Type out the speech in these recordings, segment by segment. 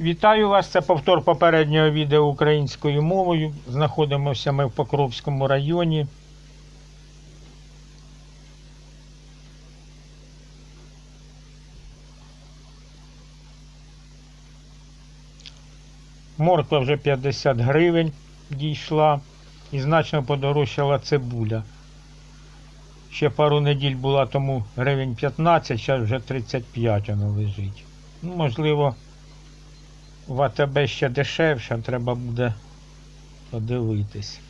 Вітаю вас! Це повтор попереднього відео українською мовою. Знаходимося ми в Покровському районі. Морква вже 50 гривень дійшла і значно подорожчала цибуля. Ще пару неділь була тому гривень 15, зараз вже 35 воно лежить. Ну, можливо, в АТБ ще дешевше, треба буде подивитись.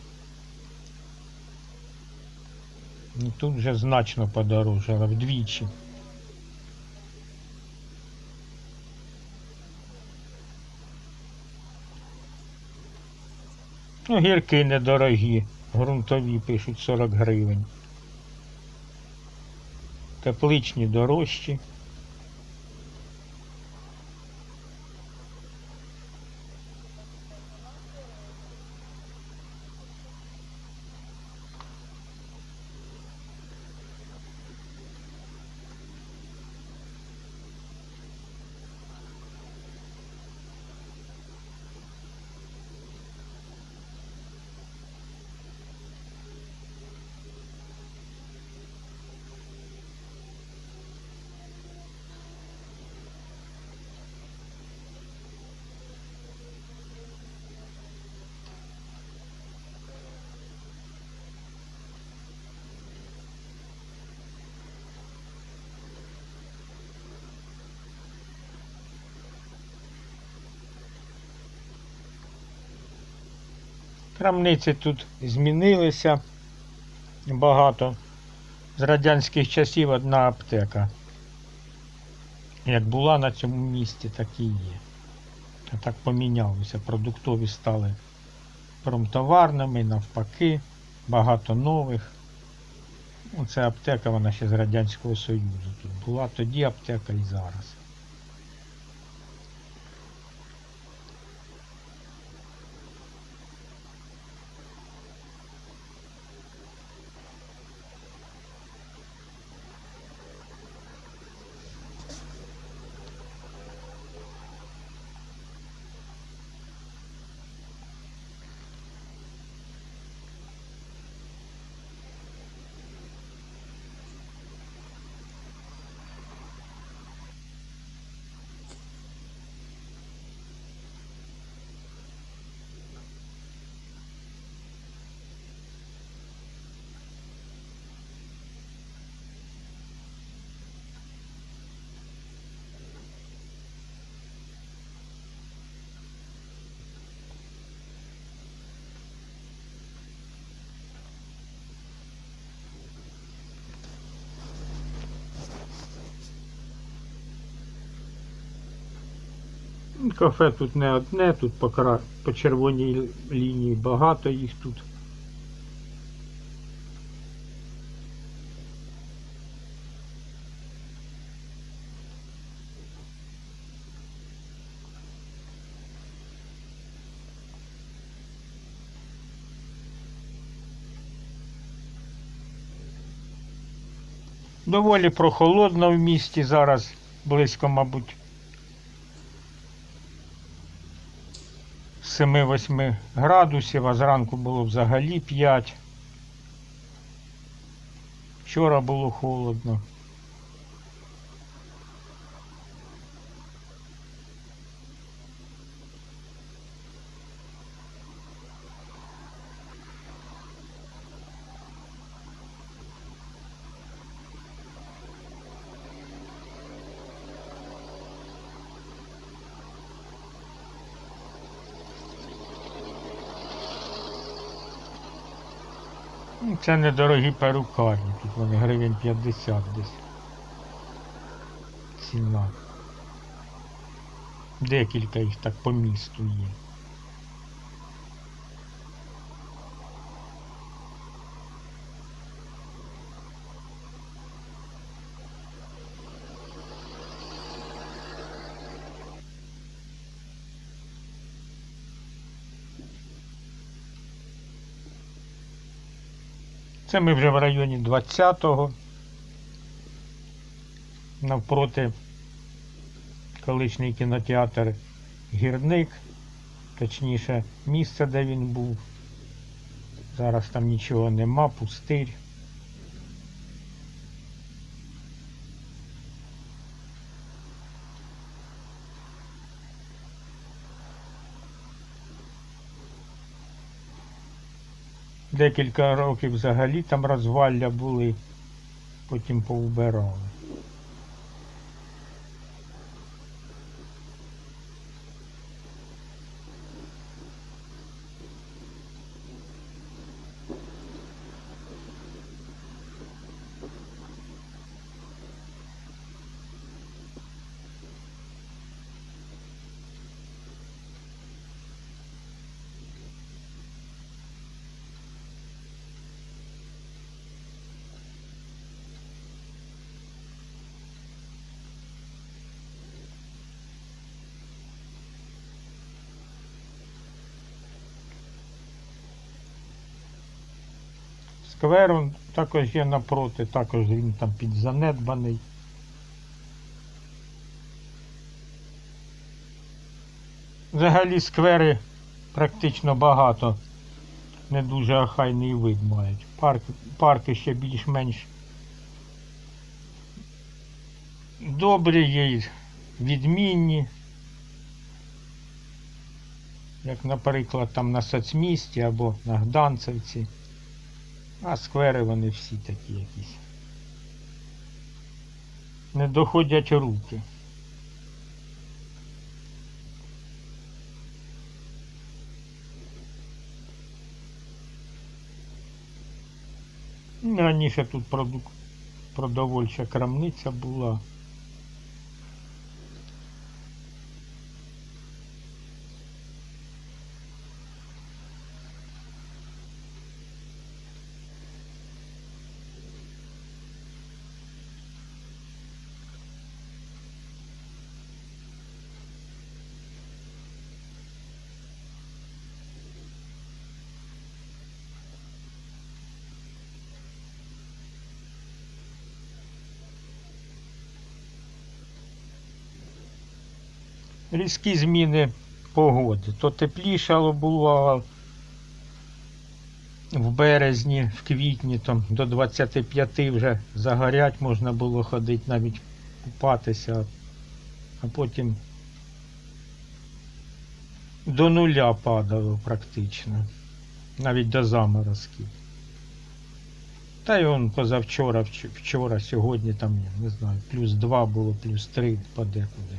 Ну, тут вже значно подорожчало, вдвічі. Ну, гірки недорогі, ґрунтові пишуть 40 гривень. Тепличні дорожчі. Крамниці тут змінилися багато. З радянських часів одна аптека. Як була на цьому місці, так і є. А так помінялося. Продуктові стали промтоварними, навпаки, багато нових. Це аптека, вона ще з Радянського Союзу. Тут була тоді аптека і зараз. Кафе тут не одне, тут по, кра... по червоній лінії багато їх тут. Доволі прохолодно в місті зараз, близько, мабуть, 7-8 градусів, а зранку було взагалі 5. Вчора було холодно. Ну, Це недорогі перукарні, тут вони гривень 50 десь. Ціна. Декілька їх так по місту є. Це ми вже в районі 20-го. Навпроти колишній кінотеатр гірник, точніше місце, де він був. Зараз там нічого нема, пустирь. Декілька років взагалі там розвалля були, потім повбирали. Сквер он також є напроти, також він там підзанедбаний. Взагалі сквери практично багато. Не дуже охайний вид мають. Парк, парки ще більш-менш добрі є, відмінні. Як, наприклад, там на соцмісті або на Гданцевці. А сквери вони всі такі якісь. Не доходять руки. Раніше тут продук... продовольча крамниця була. Різкі зміни погоди. То теплішало було в березні, в квітні там до 25 вже загорять можна було ходити, навіть купатися, а потім до нуля падало практично, навіть до заморозків. Та й он позавчора, вчора, сьогодні там, не знаю, плюс 2 було, плюс 3 подекуди.